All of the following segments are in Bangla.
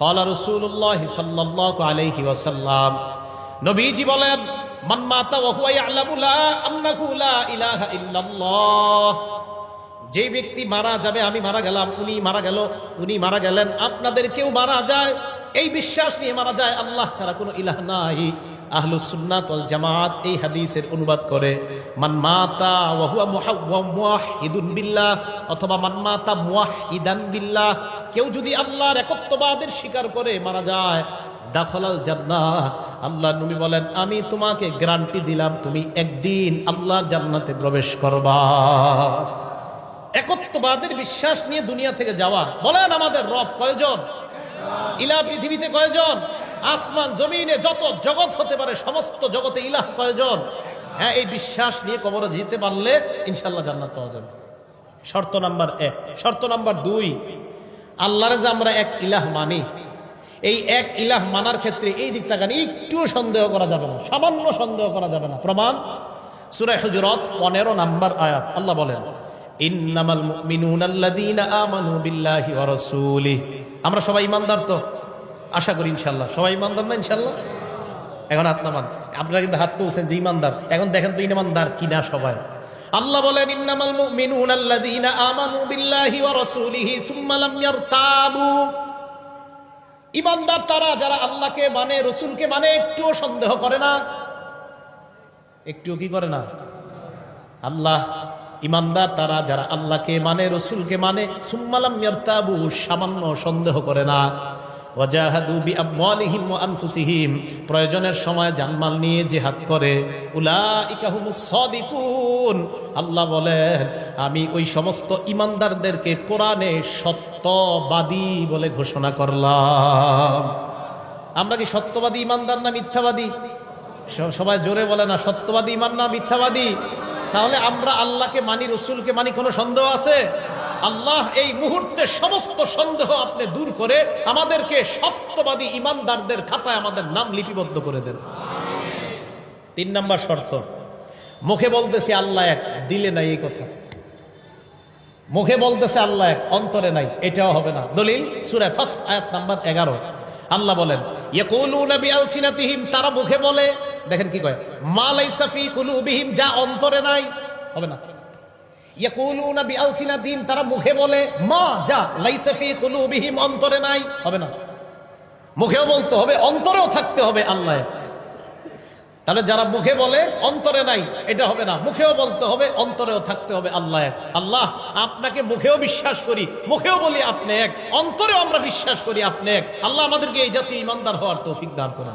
কলা রসুল্লাহ সাল্লাহ আলহি ওয়াসাল্লাম নবীজি বলেন যে ব্যক্তি মারা যাবে, আমি মারা গেলাম, উনি মারা গেল, উনি মারা গেলেন, আপনাদের কেউ মারা যায়? এই বিশ্বাস নিয়ে মারা যায়, আল্লাহ ছাড়া কোনো ইলাহ নাই। আহলু সুন্নাতল জামাত এই হাদিসের অনুবাদ করে, মান মাতা ওয়াহুয়া মুহাওয়া মুয়াহিদুন বিল্লাহ অথবা মান মাতা মুয়াহিদান বিল্লাহ কেউ যদি আল্লাহর একত্ববাদের স্বীকার করে মারা যায়, দাখলাল জান্নাহ। আল্লাহ নবী বলেন, আমি তোমাকে গ্যারান্টি দিলাম, তুমি একদিন আল্লাহর জান্নাতে প্রবেশ করবা। একত্ববাদের বিশ্বাস নিয়ে দুনিয়া থেকে যাওয়া। বলেন আমাদের রব কয়জন? ইলা পৃথিবীতে কয়জন? আসমান, জমিনে যত জগৎ হতে পারে, সমস্ত জগতে ইলাহ কয়জন? হ্যাঁ এই বিশ্বাস নিয়ে কবরে যেতে পারলে ইনশাল্লাহ জান্নাত পাওয়া যাবে। শর্ত নাম্বার এক। শর্ত নাম্বার দুই আল্লাহরে যে আমরা এক ইলাহ মানি, এই এক ইলাহ মানার ক্ষেত্রে এই দিক তাকান একটুও সন্দেহ করা যাবে না, সামান্য সন্দেহ করা যাবে না। প্রমাণ সুরায় হুজুরত পনেরো নাম্বার আয়াত, আল্লাহ বলেন আমরা সবাই ইমানদার তো? আশা করি ইনশাআল্লাহ। সবাই ইমানদার না ইনশাআল্লাহ? এখন হাত নামান। আপনারা কিন্তু হাত তুলছেন যে ইমানদার। এখন দেখেন তো ইমানদার কিনা সবাই। আল্লাহ বলেন, ইন্নামাল মুমিনুনা আল্লাযীনা আমানু বিল্লাহি ওয়া রাসূলিহি সুম্মা লাম ইয়ারতাবু। ইমানদার তারা, যারা আল্লাহকে মানে রসুলকে মানে একটুও সন্দেহ করে না। একটুও কি করে না? আল্লাহ, ইমানদার তারা, যারা আল্লাহকে মানে রসুলকে মানে সুম্মালাম ইয়ারতাবু, সামান্য সন্দেহ করে না। ওয়াজাহাদু বিআমওয়ালিহিম ওয়া আনফুসিহিম। প্রয়োজনের সময় জানমাল নিয়ে জিহাদ করে। উলাইকা হুমুস সাদিকুন। আল্লাহ বলেন, আমি ওই সমস্ত ইমানদারদেরকে কোরআনে সত্যবাদী বলে ঘোষণা করলাম। আমরা কি সত্যবাদী ইমানদার না মিথ্যাবাদী? সবাই জোরে বলে না, সত্যবাদী ইমান না মিথ্যাবাদী? তাহলে আমরা আল্লাহকে মানি, রসুলকে মানি কোনো সন্দেহ আছে? আল্লাহ এই মুহূর্তে সমস্ত সন্দেহ আপনি দূর করে আমাদেরকে সত্যবাদী ইমানদারদের খাতায় আমাদের নাম লিপিবদ্ধ করে দেন। তিন নাম্বার শর্ত, মুখে বলতেছি আল্লাহ এক, দিলে নাই এই কথা। মুখে বলতেছে আল্লাহ এক, অন্তরে নাই, এটাও হবে না। দলিল, সুরে ফত, আয়াত নাম্বার এগারো। আল্লাহ বলেন তারা মুখে বলে, দেখেন কি কয়, মা লাইসা কুলু কুলুবিহিম, যা অন্তরে নাই, হবে না। তারা মুখে বলে, মা, যা, লাইসা ফি কুলুবিহিম, অন্তরে নাই। হবে না। মুখেও বলতে হবে, অন্তরেও থাকতে হবে আল্লাহ। তাহলে যারা মুখে বলে, অন্তরে নাই, এটা হবে না। মুখেও বলতে হবে, অন্তরেও থাকতে হবে আল্লাহ। আল্লাহ, আপনাকে মুখেও বিশ্বাস করি। মুখেও বলি আপনি এক, অন্তরেও আমরা বিশ্বাস করি আপনি এক। আল্লাহ আমাদেরকে এই জাতীয় ইমানদার হওয়ার তৌফিক দান করেন।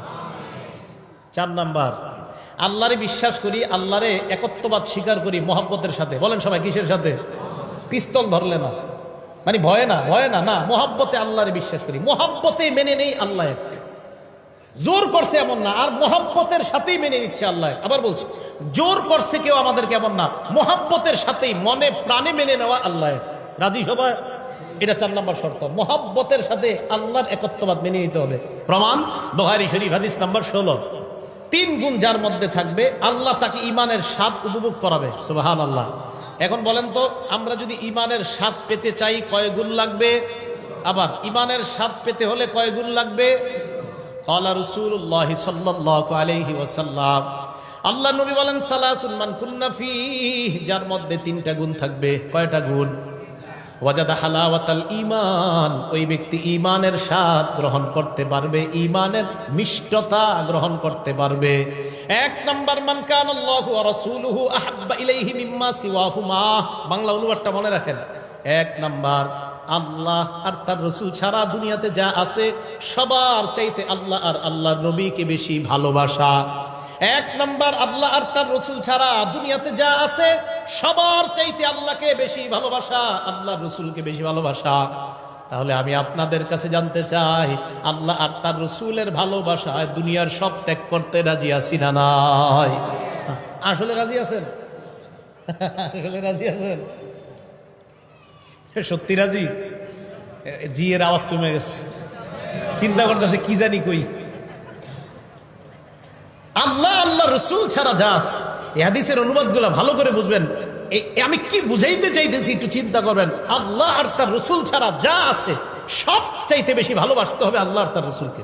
চার নাম্বার আল্লাহরে বিশ্বাস করি, আল্লাহরে একত্ববাদ স্বীকার করি মোহাব্বতের সাথে। বলেন সবাই, কিসের সাথে? পিস্তল ধরলে না। মানে ভয়ে না ভয়ে না না। মোহাব্বতে আল্লাহরে বিশ্বাস করি। মোহাব্বতে মেনে নেই আল্লাহ এক। জোর করছে এমন না, আর মোহাব্বতের সাথেই মেনে নিচ্ছে আল্লাহ আবার বলছি, জোর করছে কেউ আমাদের কেমন না। মোহাব্বতের সাথেই মনে প্রাণে মেনে নেওয়া আল্লাহ রাজি সবাই? এটা চার নম্বর শর্ত। মোহাব্বতের সাথে আল্লাহর একত্ববাদ মেনে নিতে হবে। প্রমাণ বহারি শরীফ হাদিস নাম্বার ষোলো। তিন গুণ যার মধ্যে থাকবে, আল্লাহ তাকে ইমানের স্বাদ উপভোগ করাবে। সুবাহান আল্লাহ এখন বলেন তো, আমরা যদি ইমানের স্বাদ পেতে চাই, কয় গুণ লাগবে? আবার ইমানের স্বাদ পেতে হলে কয় গুণ লাগবে? কালা রসুল্লাহ সাল্লাহ আলাইহি ওয়াসাল্লাম। আল্লাহ নবী বলেন সালাহ সুলমান কুন্না ফীহ, যার মধ্যে তিনটা গুণ থাকবে। কয়টা গুণ? ওয়াজাদা হালাওয়াতাল ঈমান, ওই ব্যক্তি ঈমানের স্বাদ গ্রহণ করতে পারবে, ঈমানের মিষ্টতা গ্রহণ করতে পারবে। এক নাম্বার, মান কানাল্লাহু ওয়া রাসূলুহু আহাব্বা ইলাইহি মিম্মা সিওয়াহুমা। বাংলা অনুবাদটা মনে রাখেন। এক নাম্বার, আল্লাহ আর তার রসুল ছাড়া দুনিয়াতে যা আছে, সবার চাইতে আল্লাহ আর আল্লাহর নবীকে বেশি ভালোবাসা। এক নাম্বার আল্লাহ আর তার রসুল ছাড়া দুনিয়াতে যা আছে সবার চাইতে আল্লাহকে বেশি ভালোবাসা আল্লাহ রসুলকে বেশি ভালোবাসা। তাহলে আমি আপনাদের কাছে জানতে চাই আল্লাহ আর তার রসুলের ভালোবাসায় দুনিয়ার সব ত্যাগ করতে রাজি আছি না নাই? আসলে রাজি আছেন? আসলে রাজি আছেন? সত্যি রাজি? এ, জি এর আওয়াজ কমে গেছে। চিন্তা করতেছে কি জানি কই? আল্লাহ আল্লাহ রসুল ছাড়া যাস এই হাদিসের অনুবাদ ভালো করে বুঝবেন। আমি কি বুঝাইতে চাইতেছি একটু চিন্তা করবেন। আল্লাহ আর তার রসুল ছাড়া যা আছে সব চাইতে বেশি ভালোবাসতে হবে আল্লাহ আর তার রসুলকে।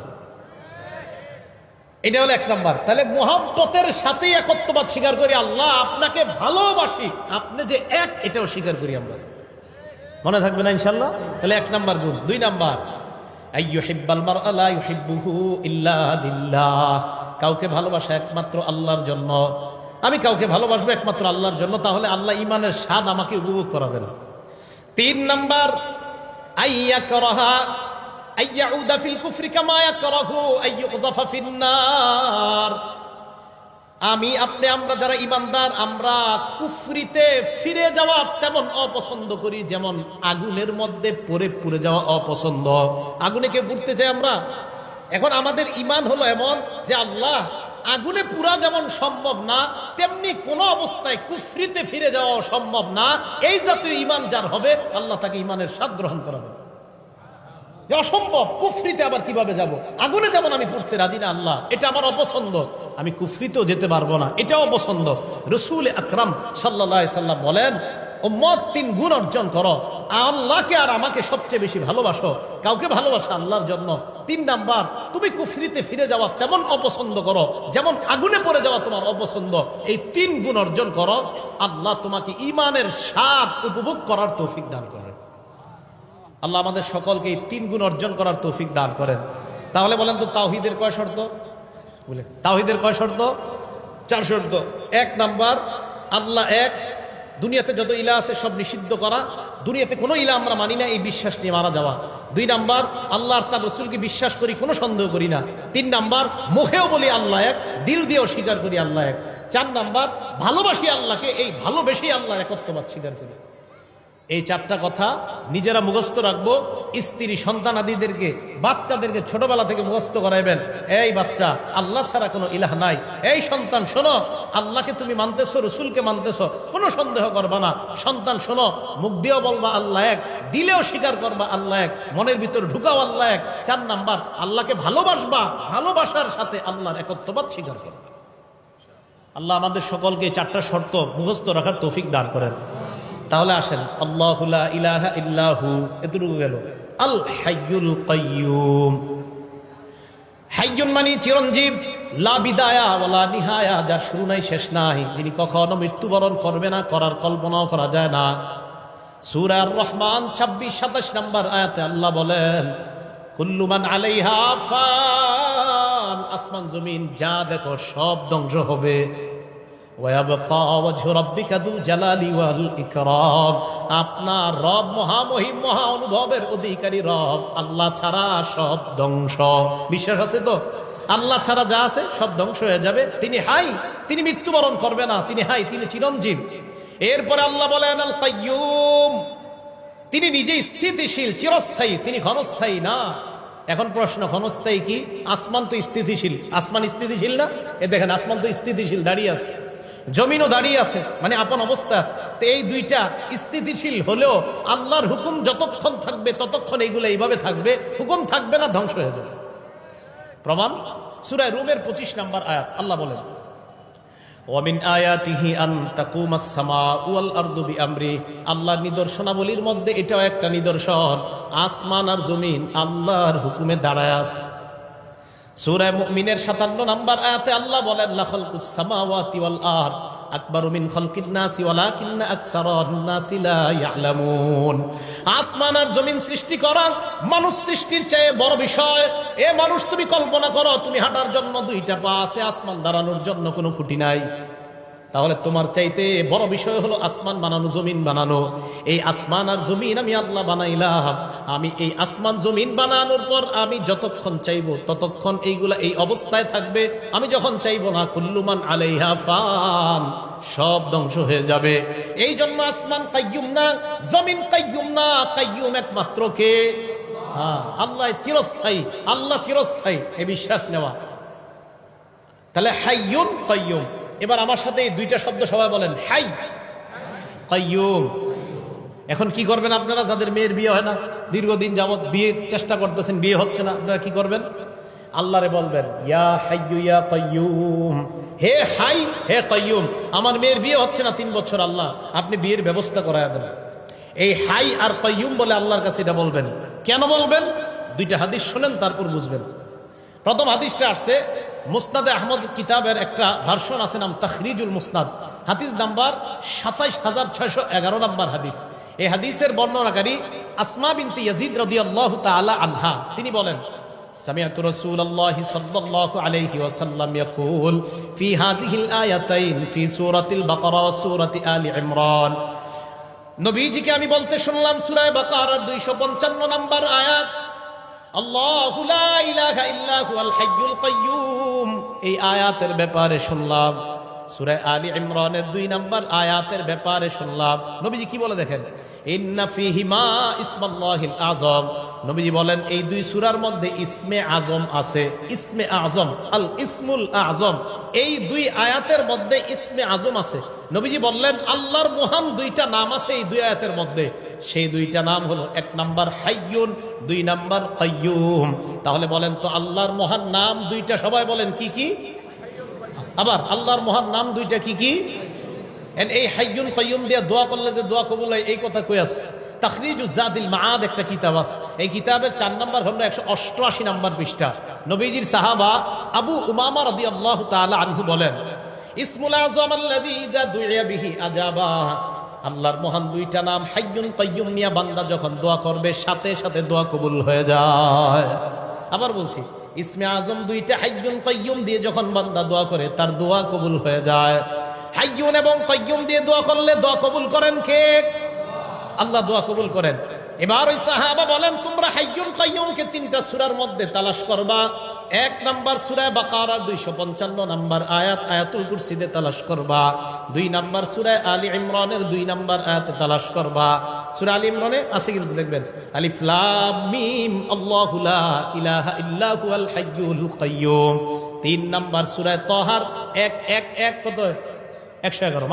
এটা হলো এক নম্বর। তাহলে মোহাম্মতের সাথে একত্ববাদ স্বীকার করি, আল্লাহ আপনাকে ভালোবাসি। আপনি যে এক, এটাও স্বীকার করি আমরা। মনে থাকবে না ইনশাল্লাহ তাহলে এক নাম্বার গুণ। দুই নাম্বার। ইল্লা লিল্লাহ। কাউকে ভালোবাসা একমাত্র আল্লাহর জন্য। আমি কাউকে ভালোবাসবো একমাত্র আল্লাহর জন্য, তাহলে আল্লাহ ইমানের স্বাদ আমাকে উপভোগ করাবেন। তিন নাম্বার আইয়াকরাহা আইয়াউদা ফিল কুফরি কামা ইয়াকরাহু আইয়ুকযাফা ফিন্নার আমি, আপনি, আমরা যারা ইমানদার আমরা কুফরিতে ফিরে যাওয়া তেমন অপছন্দ করি, যেমন আগুনের মধ্যে পড়ে পুড়ে যাওয়া অপছন্দ। আগুনে কে পুড়তে চাই আমরা? এখন আমাদের ইমান হলো এমন যে আল্লাহ আগুনে পুরা যেমন সম্ভব না, তেমনি কোন অবস্থায় কুফরিতে ফিরে যাওয়া সম্ভব না। এই জাতীয় ইমান যার হবে, আল্লাহ তাকে ইমানের স্বাদ গ্রহণ করাবে। যে অসম্ভব, কুফরিতে আবার কীভাবে যাব? আগুনে যেমন আমি পড়তে রাজি না, আল্লাহ, এটা আমার অপছন্দ। আমি কুফরিতেও যেতে পারব না, এটাও অপছন্দ। রসুল আকরাম সাল্লাহ সাল্লাম বলেন ও মত তিন গুণ অর্জন করো। আল্লাহকে আর আমাকে সবচেয়ে বেশি ভালোবাসো। কাউকে ভালোবাসো আল্লাহর জন্য। তিন নাম্বার, তুমি কুফরিতে ফিরে যাওয়া তেমন অপছন্দ করো, যেমন আগুনে পড়ে যাওয়া তোমার অপছন্দ। এই তিন গুণ অর্জন করো, আল্লাহ তোমাকে ইমানের স্বাদ উপভোগ করার তৌফিক দান করেন। আল্লাহ আমাদের সকলকে এই তিন গুণ অর্জন করার তৌফিক দান করেন। তাহলে বলেন তো তাওহিদের কয় শর্ত? বলে, তাওহিদের কয় শর্ত? চার শর্ত। এক নাম্বার, আল্লাহ এক দুনিয়াতে যত ইলা আছে সব নিষিদ্ধ করা, দুনিয়াতে কোনো ইলা আমরা মানি না, এই বিশ্বাস নিয়ে মারা যাওয়া। দুই নাম্বার, আল্লাহ তার রসুলকে বিশ্বাস করি, কোনো সন্দেহ করি না। তিন নাম্বার, মুখেও বলি আল্লাহ এক, দিল দিয়েও স্বীকার করি আল্লাহ এক। চার নাম্বার, ভালোবাসি আল্লাহকে, এই ভালোবেসেই আল্লাহ একত্ববাদ স্বীকার করি। এই চারটা কথা নিজেরা মুখস্থ রাখব। স্ত্রী সন্তান আদিদেরকে, বাচ্চাদেরকে ছোটবেলা থেকে মুখস্থ করাইবেন। এই বাচ্চা, আল্লাহ ছাড়া কোনো ইলাহ নাই। এই সন্তান, শোনো, আল্লাহকে তুমি মানতেছো, রসুলকে মানতেছো, কোনো সন্দেহ করবা না। সন্তান, শোনো, মুখ দিয়েও বলবা, আল্লাহ এক। দিলেও স্বীকার করবা, আল্লাহ এক। মনের ভিতর ঢুকাও, আল্লাহ এক। চার নাম্বার, আল্লাহকে ভালোবাসবা। ভালোবাসার সাথে আল্লাহর একত্ববাদ স্বীকার করবা। আল্লাহ আমাদের সকলকে চারটা শর্ত মুখস্থ রাখার তৌফিক দান করেন। তাহলে আসেন, আল্লাহ ইলাহা ইল্লাহু, এতটুকু গেল। আল হাইয়ুল কাইয়ুম। হাইয়ুন মানে চিরঞ্জীব, লা বিদায়া নিহায়া, যার শুরু নাই, শেষ নাই। যিনি কখনো মৃত্যুবরণ করবে না, করার কল্পনাও করা যায় না। সূরা রহমান ছাব্বিশ, সাতাশ নম্বর আয়াতে আল্লাহ বলেন কুল্লুমান আলাইহা ফান আসমান, জমিন, যা দেখো সব ধ্বংস হবে। আপনার রব মহামহিম, মহা অনুভবের অধিকারী রব। আল্লাহ ছাড়া সব ধ্বংস। বিশ্বাস আছে তো? আল্লাহ ছাড়া যা আছে সব ধ্বংস হয়ে যাবে। তিনি হাই, তিনি মৃত্যুবরণ করবে না। তিনি হাই, তিনি চিরঞ্জীব। এরপরে আল্লাহ বলেন, আল কাইয়ুম। তিনি নিজে স্থিতিশীল, চিরস্থায়ী। তিনি ঘনস্থায়ী না। এখন প্রশ্ন ঘনস্থায়ী কি? আসমান তো স্থিতিশীল। আসমান স্থিতিশীল না? এ দেখেন, আসমান তো স্থিতিশীল, দাঁড়িয়ে আছে। জমিনও দাঁড়িয়ে আছে মানে আপন অবস্থা আছে। তো এই দুইটা স্থিতিশীল হলেও আল্লাহর হুকুম যতক্ষণ থাকবে, ততক্ষণ এইগুলো এইভাবে থাকবে, হুকুম থাকবে না, ধ্বংস হয়ে যাবে। প্রমাণ? সুরায় রুমের পঁচিশ নাম্বার আয়াত, আল্লাহ বলেন আন আল্লাহর নিদর্শনাবলীর মধ্যে এটাও একটা নিদর্শন, আসমান আর জমিন আল্লাহর হুকুমে দাঁড়ায় আছে। সূরা মুমিনের 57 নাম্বার আয়াতে আল্লাহ বলেন ইয়ালামুন। আসমান আর জমিন সৃষ্টি করা মানুষ সৃষ্টির চেয়ে বড় বিষয়। এ মানুষ তুমি তুমি হাঁটার জন্য দুইটা পা আছে, আসমান দাঁড়ানোর জন্য কোনো খুঁটি নাই। তাহলে তোমার চাইতে বড় বিষয় হলো আসমান বানানো, জমিন বানানো। এই আসমান আর জমিন আমি আল্লাহ বানাইলাম। আমি এই আসমান, জমিন বানানোর পর আমি যতক্ষণ চাইব ততক্ষণ এইগুলা এই অবস্থায় থাকবে। আমি যখন চাইব না কুল্লুমান আলাইহা ফান, সব ধ্বংস হয়ে যাবে। এই জন্য আসমান কাইয়ুম না, জমিন কাইয়ুম না, কাইয়ুম একমাত্র কে? হ্যাঁ আল্লাহ চিরস্থায়ী আল্লাহ চিরস্থায়ী, এ বিশ্বাস নেওয়া। তাহলে হাইয়ুম কাইয়ুম। এবার আমার সাথে এই দুইটা শব্দ সবাই বলেন, হাই, কাইয়ুম। এখন কি করবেন আপনারা? যাদের মেয়ের বিয়ে হয় না, দীর্ঘদিন যাবত বিয়ের চেষ্টা করতেছেন, বিয়ে হচ্ছে না, আপনারা কি করবেন? আল্লাহরে বলবেন, ইয়া হাইয়ু, ইয়া কাইয়ুম। হে হাই, হে কাইয়ুম, আমার মেয়ের বিয়ে হচ্ছে না তিন বছর, আল্লাহ, আপনি বিয়ের ব্যবস্থা করায় দেন। এই হাই আর কাইয়ুম বলে আল্লাহর কাছে এটা বলবেন। কেন বলবেন? দুইটা হাদিস শুনেন, তারপর বুঝবেন। প্রথম হাদিসটা আসছে মুসনাদে আহমদ কিতাবের একটা ভার্সন আছে নাম তাখরিজুল মুসনাদ হাদিস নাম্বার সাতাইশ হাজার ছয়শো এগারো নাম্বার হাদিস এই হাদিসের বর্ণনাকারী আসমা বিনতি ইয়াজিদ রাদিয়াল্লাহু তাআলা আনহা তিনি বলেন سمعت رسول الله صلى الله عليه وسلم يقول في هذه الآيتين في سورة البقرة وسورة آل عمران নবীজিকে আমি বলতে শুনলাম সুরায় বাকারার দুইশো পঞ্চান্ন নম্বর আয়াত আল্লাহু লা ইলাহা ইল্লা হুয়াল হাইয়ুল কাইয়্যুম এই আয়াতের ব্যাপারে শুনলাম। সূরা আলী ইমরানের দুই নম্বর আয়াতের ব্যাপারে শুনলাম। নবীজি কি বলে দেখেন? আযম। নবীজি বলেন, এই দুই সূরার মধ্যে ইসমে আজম আছে। ইসমে আজম আল ইসমুল আজম এই দুই আয়াতের মধ্যে ইসমে আজম আছে। নবীজি আল্লাহর মহান দুইটা নাম আছে এই দুই আয়াতের মধ্যে। সেই দুইটা নাম হলো, এক নাম্বার হাইয়ুন, দুই নাম্বার কাইয়ুম। তাহলে বলেন তো আল্লাহর মহান নাম দুইটা সবাই বলেন কি কি? আবার আল্লাহর মহান নাম দুইটা কি কি? এই হাইয়ুন কাইয়ুম দিয়ে দোয়া করলে যে দোয়া কবুল হয়, এই কথা কই আছে? তাখরিজুজ জাদিল মাআদ একটা কিতাব আছে। এই কিতাবের চার নাম্বার হলো একশো অষ্টআশি নাম্বার পৃষ্ঠা। নবীজির সাহাবা আবু উমামা রাদিয়াল্লাহু তাআলা আনহু বলেন, ইসমুল আযম আল্লাযী ইযা দুইয়া বিহি আজাবা আল্লাহর মহান দুইটা নাম, হাইয়ুন কাইয়ুম নিয়া বান্দা যখন দোয়া করবে, সাথে সাথে দোয়া কবুল হয়ে যায়। আবার বলছি, ইসমে আজম দুইটা হাইয়ুন কাইয়ুম দিয়ে যখন বান্দা দোয়া করে, তার দোয়া কবুল হয়ে যায়। হাইয়ুন এবং কাইয়ুম দিয়ে দোয়া করলে দোয়া কবুল করেন কে? আল্লাহ দোয়া কবুল করেন। এবার ওই সাহাবা বলেন, তোমরা হাইয়ুন কাইয়ুমকে তিনটা সূরার মধ্যে তালাশ করবা। এক নাম্বার সূরা বাকারার 255 নাম্বার আয়াত আয়াতুল কুরসিতে তালাশ করবা। দুই নাম্বার সূরা আলী ইমরানের দুই নাম্বার আয়াতে তালাশ করবা। সূরা আছে কিন্তু দেখবেন তিন নাম্বার সূরা তাহার, এক এক এক একশো এগারো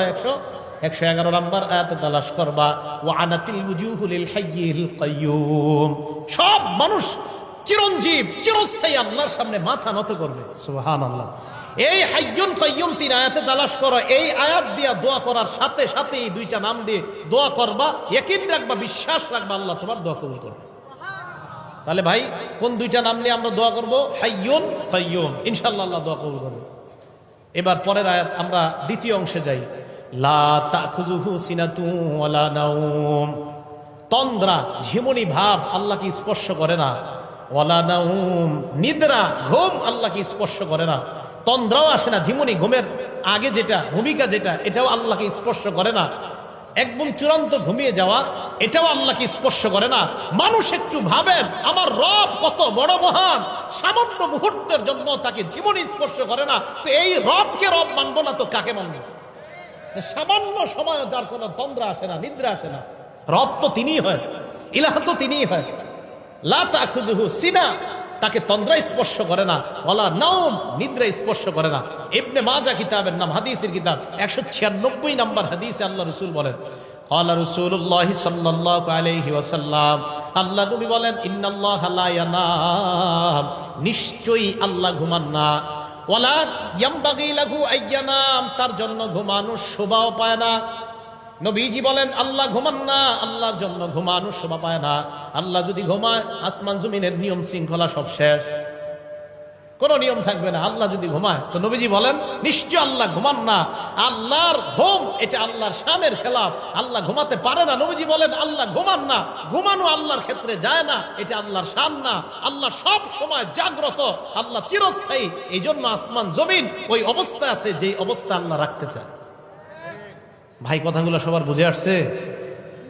একশো একশো এগারো নাম্বার আয়াতে তালাশ করবা। সব মানুষ চিরঞ্জীব চিরস্থায়ী আল্লাহর সামনে মাথা নত করবে। সুবহানাল্লাহ। এই হাইয়ুন কাইয়ুম তিন আয়াতে তালাশ করো এই আয়াত দিয়া দোয়া করার সাথে সাথে এই দুইটা নাম দিয়ে দোয়া করবা ইয়াকিন রাখবা বিশ্বাস রাখবা আল্লাহ তোমার দোয়া কবুল করবে। তাহলে ভাই কোন দুইটা নাম নিয়ে আমরা দোয়া করব? হাইয়ুন কাইয়ুম ইনশাল্লাহ আল্লাহ দোয়া কবুল করবে। এবার পরের আয়াত আমরা দ্বিতীয় অংশে যাই। লা তাখুজুহু সিনাতু ওয়ালা নাউম তন্দ্রা ঝিমুনি ভাব আল্লাহকে স্পর্শ করে না। নিদ্রা, ঘুম আল্লাহকে স্পর্শ করে না। তন্দ্রাও আসে না, ঝিমুনি, ঘুমের আগে যেটা, ভূমিকা যেটা, এটাও আল্লাহকে স্পর্শ করে না। একদম চূড়ান্ত ঘুমিয়ে যাওয়া, এটাও আল্লাহকে স্পর্শ করে না। মানুষ একটু ভাবেন, আমার রব কত বড় মহান, সামান্য মুহূর্তের জন্য তাকে জীবনে স্পর্শ করে না। তো এই রবকে রব মানবো না তো কাকে মানবো? সামান্য সময় যার কোনো তন্দ্রা আসে না, নিদ্রা আসে না। রব তো তিনিই হয়, ইলাহ তো তিনিই হয়। লাতা খুজুহু সিনা। তাকে তন্দ্রা স্পর্শ করে না। বলা নাওম নিদ্রা স্পর্শ করে না। এমনি মাজা কিতাবের নাম, হাদিসের কিতাব। একশো ছিয়ানব্বই নম্বর হাদিসে আল্লাহ রসুল বলেন আল্লাহ বলেন নিশ্চয়ই আল্লাহ তার জন্য ঘুমানো শোভাও পায় না। নবীজি বলেন, আল্লাহ ঘুমান না, আল্লাহর জন্য ঘুমানো শোভা পায় না। আল্লাহ যদি ঘুমায়, আসমান জমিনের নিয়ম শৃঙ্খলা সব শেষ। কোন নিয়ম থাকবে না, আল্লাহ যদি ঘুমায়। তো নবীজি বলেন, নিশ্চয় আল্লাহ ঘুমান না। আল্লাহর ঘুম, এটা আল্লাহর শানের খেলাফ। আল্লাহ ঘুমাতে পারে না। নবীজি বলেন, আল্লাহ ঘুমান না। ঘুমানো আল্লাহর ক্ষেত্রে যায় না, এটা আল্লাহর শান না। আল্লাহ সব সময় জাগ্রত, আল্লাহ চিরস্থায়ী। এই জন্য আসমান, জমিন ওই অবস্থা আছে যে অবস্থা আল্লাহ রাখতে চায়। ভাই, কথাগুলো সবার বুঝে আসছে?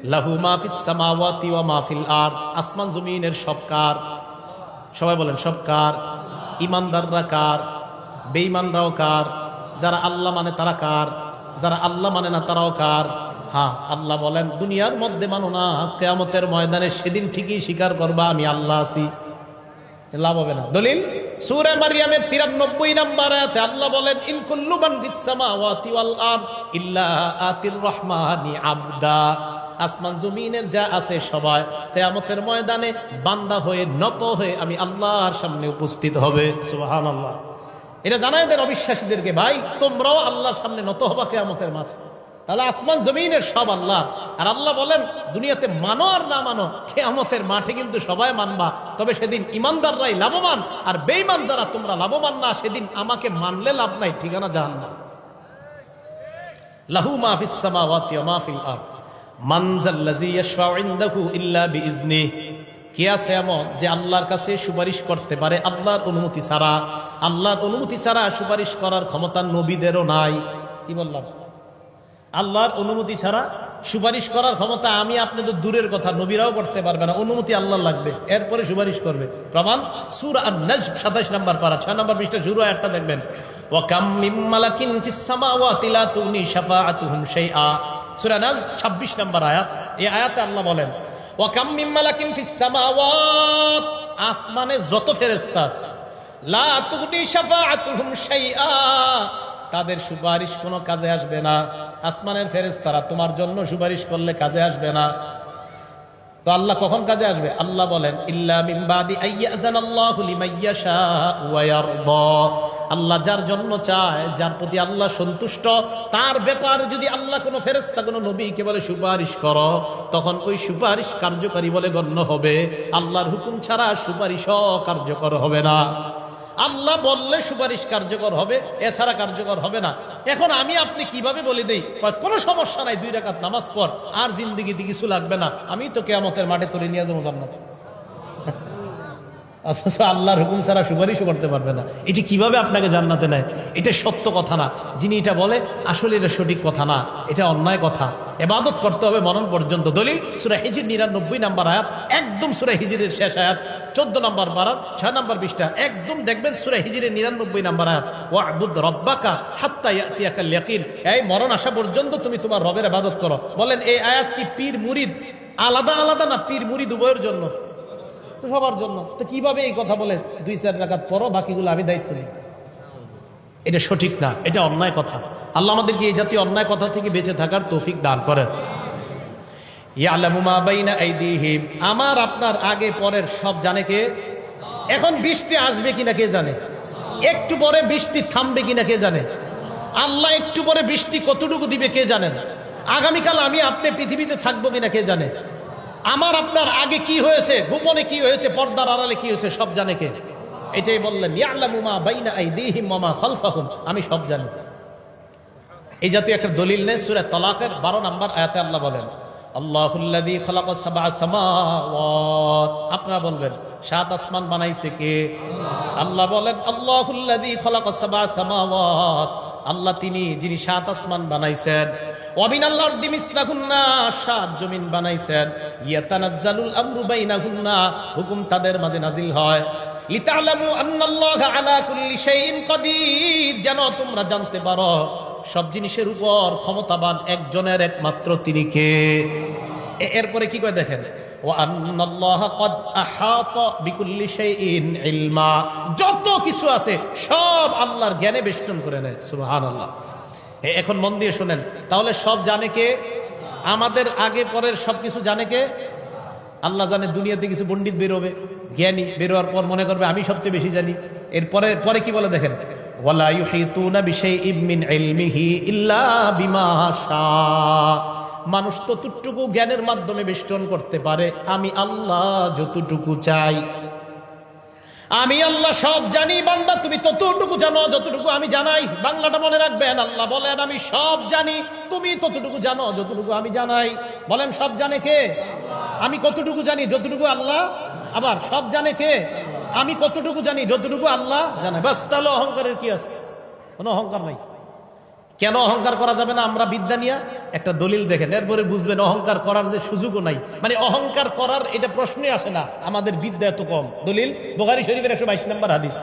লাহু মাহফিস সামাওয়াতি ওয়া মাহফিল আর আসমান জমিনের সব কার? সবাই বলেন, সব কার? ইমানদাররা কার? বেঈমানরাও কার? যারা আল্লাহ মানে তারা কার? যারা আল্লাহ মানে না তারাও কার? হ্যাঁ আল্লাহ বলেন, দুনিয়ার মধ্যে মানো না, কেয়ামতের ময়দানে সেদিন ঠিকই স্বীকার করবা, আমি আল্লাহ আছি। লাভ হবে না। দলিল, সূরা মারিয়ামের 93 নম্বর আয়াতে আল্লাহ বলেন, ইন কুল্লু ফিস সামাওয়াতি ওয়াল আরদ ইল্লা আতির রহমানি আবদা। আসমান, জমিনের যা আছে সবাই কিয়ামতের ময়দানে বান্দা হয়ে, নত হয়ে আমি আল্লাহর সামনে উপস্থিত হবে। সুবহানাল্লাহ। এটা জানাই দেন অবিশ্বাসীদেরকে, ভাই, তোমরাও আল্লাহর সামনে নত হবা কিয়ামতের মাঠে। তাহলে আসমান জমিনের সব আল্লাহ। আর আল্লাহ বলেন, দুনিয়াতে মানো আর না মানো, কেয়ামতের মাঠে কিন্তু সবাই মানবা। তবে সেদিন ইমানদাররাই লাভবান, আর বেইমান যারা, তোমরা লাভবান না, সেদিন আমাকে মানলে লাভ নাই, ঠিকানা জাহান না লাহু মাহফিস আল্লাহর অনুমতি ছাড়া সুপারিশ করার ক্ষমতা নবীদেরও নাই। কি বললাম? আল্লাহর অনুমতি ছাড়া সুপারিশ করার ক্ষমতা আমি আপনি তো দূরের কথা, নবীরাও করতে পারবে না। অনুমতি আল্লাহ লাগবে, এরপরে সুপারিশ করবে। প্রমাণ, সুর আর নজ সাতাশ নম্বর পারা, ছয় নম্বর পৃষ্ঠা শুরু একটা দেখবেন। 26 নম্বর আয়াত। আল্লাহ বলেন আসমানে যত শাইআ তাদের সুপারিশ কোনো কাজে আসবে না। আসমানের ফেরেশতারা তোমার জন্য সুপারিশ করলে কাজে আসবে না। তো আল্লাহ কখন কাজে আসবে? আল্লাহ বলেন আল্লাহ যার জন্য চায়, যার প্রতি আল্লাহ সন্তুষ্ট, তার ব্যাপারে যদি আল্লাহ কোনো ফেরেশতা, কোনো নবীকে বলে সুপারিশ করো, তখন ওই সুপারিশ কার্যকারী বলে গণ্য হবে। আল্লাহর হুকুম ছাড়া সুপারিশও কার্যকর হবে না। আল্লাহ বললে সুপারিশ কার্যকর হবে, এছাড়া কার্যকর হবে না। এখন আমি আপনি কীভাবে বলে দেই কোনো সমস্যা নাই, দুই রাকাত নামাজ পড়, আর জিন্দিগিতে কিছু লাগবে না। আমি তো কেয়ামতের মাঠে তুলে নিয়ে যাব জান্নাত। অথচ আল্লাহর হুকুম ছাড়া সুপারিশও করতে পারবে না। এটি কীভাবে আপনাকে জান্নাতে নেয়? এটা সত্য কথা না। যিনি এটা বলে, আসলে এটা সঠিক কথা না। এটা অন্যায় কথা। এবাদত করতে হবে মরণ পর্যন্ত। দলিল, সুরা হিজির নিরানব্বই নাম্বার আয়াত, একদম সুরা হিজিরের শেষ আয়াত। চোদ্দ নম্বর বারাত ছয় নম্বর বিশটা একদম দেখবেন সুরে হিজিরের নিরানব্বই নাম্বার আয়াত ও আবুদ রব্বাকা হাত্তা ইয়াতিয়াকাল এই মরণ আসা পর্যন্ত তুমি তোমার রবের আবাদত করো। বলেন, এই আয়াত কি পীর মুরিদ? আলাদা আলাদা না পীর মুরিদ উভয়ের জন্য? সবার জন্য। তো কীভাবে এই কথা বলে দুই চার রাখাত পরও বাকিগুলো আমি দায়িত্ব নিই। এটা সঠিক না, এটা অন্যায় কথা। আল্লাহ আমাদেরকে এই জাতীয় অন্যায় কথা থেকে বেঁচে থাকার তৌফিক দান করেন ইয়ালামু মা বাইনা আইদিহিম আমার, আপনার আগে পরের সব জানে কে? এখন বৃষ্টি আসবে কিনা কে জানে? একটু পরে বৃষ্টি থামবে কিনা কে জানে? আল্লাহ একটু পরে বৃষ্টি কতটুকু দিবে কে জানেন আগামীকাল আমি আপনি পৃথিবীতে থাকব কিনা কে জানে? আমার, আপনার আগে কি হয়েছে? গোপনে কি হয়েছে? পর্দার আড়ালে কি হয়েছে? সব জানে কে? এটাই বললেন, ইয়ালামু মা বাইনা আইদিহিম ওয়া মা খালফাহুম। আমি সব জানি। এই জাতীয় একটা দলিল নেই, সুরে তলাকের বারো নম্বর আয়াতে আল্লাহ বলেন আল্লাহুল্লাযী খালাকা সাবআ সামাওয়াত। আপনারা বলবেন, সাত আসমান বানাইছে কে? আল্লাহ বলেন, আল্লাহুল্লাযী খালাকা সাবআ সামাওয়াত। আল্লাহ তিনি, যিনি সাত আসমান বানাইছেন। ওয়ামিন আল্লাহর দিমিসলাহুন্না সাত জমিন বানাইছেন। ইয়াতানাজ্জালুল আমরু বাইনাহুন্না, হুকুম মাঝে নাজিল হয়। লিতালামু আন্নাল্লাহা আলা কুল্লি শাইইন যেন তোমরা জানতে পারো সব জিনিসের উপর ক্ষমতাবান একজনের একমাত্র তিনি কে? এরপরে কি করে দেখেন? যত কিছু আছে সব আল্লাহর জ্ঞানে বেষ্টন করে নেয়, সুবহানাল্লাহ। এ- এখন মন দিয়ে শুনেন, তাহলে সব জানে কে? আমাদের আগে পরের সব কিছু জানে কে? আল্লাহ জানে দুনিয়াতে কিছু পণ্ডিত বেরোবে, জ্ঞানী বেরোয়ার পর মনে করবে, আমি সবচেয়ে বেশি জানি। এরপরে, পরে কি বলে দেখেন? ওয়ালা ইউহিতুনা বিশাইইম মিন ইলমিহি ইল্লা বিমা শাআ মানুষ ততটুকু জ্ঞানের মাধ্যমে বেষ্টন করতে পারে, আমি আল্লাহ যতটুকু চাই। আমি আল্লাহ সব জানি, বান্দা, তুমি ততটুকু জানো, যতটুকু আমি জানাই। বাংলাটা মনে রাখবেন, আল্লাহ বলেন, আমি সব জানি, তুমি ততটুকু জানো, যতটুকু আমি জানাই। বলেন, সব জানে কে? আমি কতটুকু জানি, যতটুকু আল্লাহ? আবার, সব জানে কে? আমি কতটুকু জানি? যতটুকু আল্লাহ জানে। বাস, তাহলে অহংকারের কি আছে? কোনো অহংকার নাই। কেন অহংকার করা যাবে না? আমরা বিদ্যা নিয়ে একটা দলিল দেখেন। এরপরে বুঝবেন অহংকার করার যে সুযোগও নাই। মানে অহংকার করার এটা প্রশ্নই আসে না। আমাদের বিদ্যা এত কম। দলিল বোগারি শরীফের একশো বাইশ নম্বর হাদিস।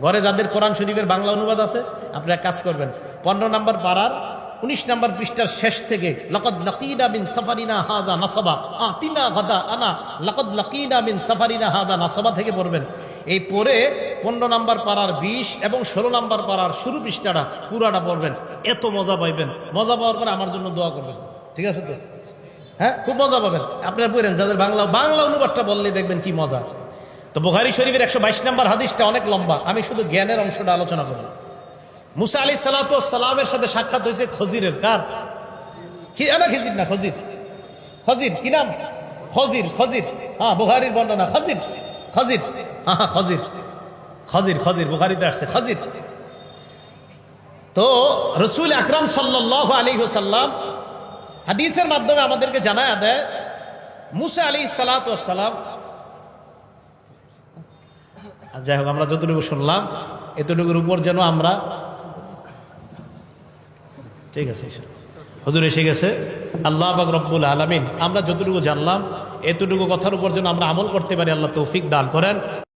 ঘরে যাদের কোরআন শরীফের বাংলা অনুবাদ আছে, আপনারা কাজ করবেন। পনেরো নম্বর পাড়ার উনিশ নম্বর পৃষ্ঠার শেষ থেকে, লকদ লকিনা বিন সাফারিনা হাদা নাসবা। আতিনা গাদা আনা। লকদ লকিনা বিন সাফারিনা হাদা। নাসবা থেকে পড়বেন। এই পরে পনেরো নম্বর পাড়ার বিশ এবং ষোলো নম্বর পাড়ার শুরু পৃষ্ঠাটা পুরাটা পড়বেন। এত মজা পাইবেন। মজা পাওয়ার পরে আমার জন্য দোয়া করবেন। ঠিক আছে তো? হ্যাঁ? খুব মজা পাবেন। আপনারা বলেন যাদের বাংলা বাংলা অনুবাদটা বললে দেখবেন কি মজা। তো বুখারি শরীফের একশো বাইশ নম্বর হাদিসটা অনেক লম্বা। আমি শুধু জ্ঞানের অংশটা আলোচনা করব। মুসা আলী সালাতামের সাথে সাক্ষাৎ হয়েছে খজিরের, কার? না খিজির না, খজির। খজির, কি নাম? খজির খজির। হ্যাঁ বুখারির বর্ণনা, খজির। খজির। হ্যাঁ হ্যাঁ খজির। খজির খজির, বুখারিতে আসছে, খজির। তো রসুল আকরাম সাল্লাহ আলী সাল্লাম হাদিসের মাধ্যমে আমাদেরকে জানায় দেয়, মুসা আলী সালাতাম যাই হোক, আমরা যতটুকু শুনলাম, এতটুকুর উপর যেন আমরা ঠিক আছে হজুর এসে গেছে, আল্লাহ বাক রব্বুল আলমিন, আমরা যতটুকু জানলাম, এতটুকু কথার উপর যেন আমরা আমল করতে পারি, আল্লাহ তৌফিক দান করেন।